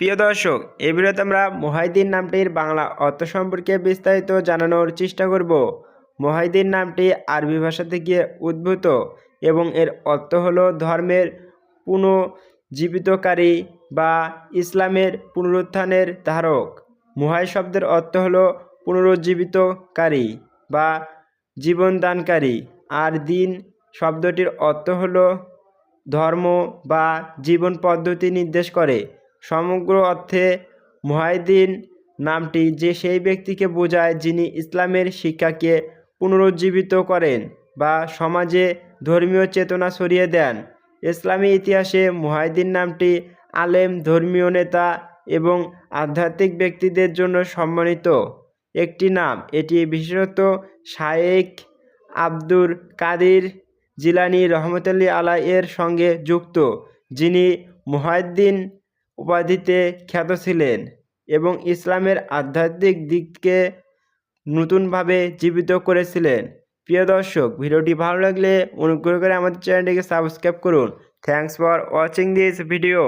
প্রিয় দর্শক এই ভিডিওতে আমরা মোহাইদ্দিন নামটির বাংলা অর্থ সম্পর্কে বিস্তারিত জানানোর চেষ্টা করব। মোহাইদ্দিন নামটি আরবি ভাষা থেকে উদ্ভূত এবং এর অর্থ হলো ধর্মের পুনর্জীবিতকারী বা ইসলামের পুনরুত্থানের ধারক। মোহাই শব্দের অর্থ হলো পুনরুজ্জীবিতকারী বা জীবনদানকারী। আর দিন শব্দটির অর্থ হলো ধর্ম বা জীবন পদ্ধতি নির্দেশ করে। সমগ্র অর্থে মুহাইদ্দিন নামটি যে সেই ব্যক্তিকে বোঝায় যিনি ইসলামের শিক্ষাকে পুনরুজ্জীবিত করেন বা সমাজে ধর্মীয় চেতনা ছড়িয়ে দেন। ইসলামী ইতিহাসে মুহাইদ্দিন নামটি আলেম, ধর্মীয় নেতা এবং আধ্যাত্মিক ব্যক্তিদের জন্য সম্মানিত একটি নাম। এটি বিশেষত শায়েক আব্দুর কাদির জিলানি রহমতুল্লি আলাই এর সঙ্গে যুক্ত, যিনি মুহাদ্দিন উপাধিতে খ্যাত ছিলেন এবং ইসলামের আধ্যাত্মিক দিককে নতুনভাবে জীবিত করেছিলেন। প্রিয় দর্শক, ভিডিওটি ভালো লাগলে অনুগ্রহ করে আমাদের চ্যানেলটিকে সাবস্ক্রাইব করুন। Thanks for watching this video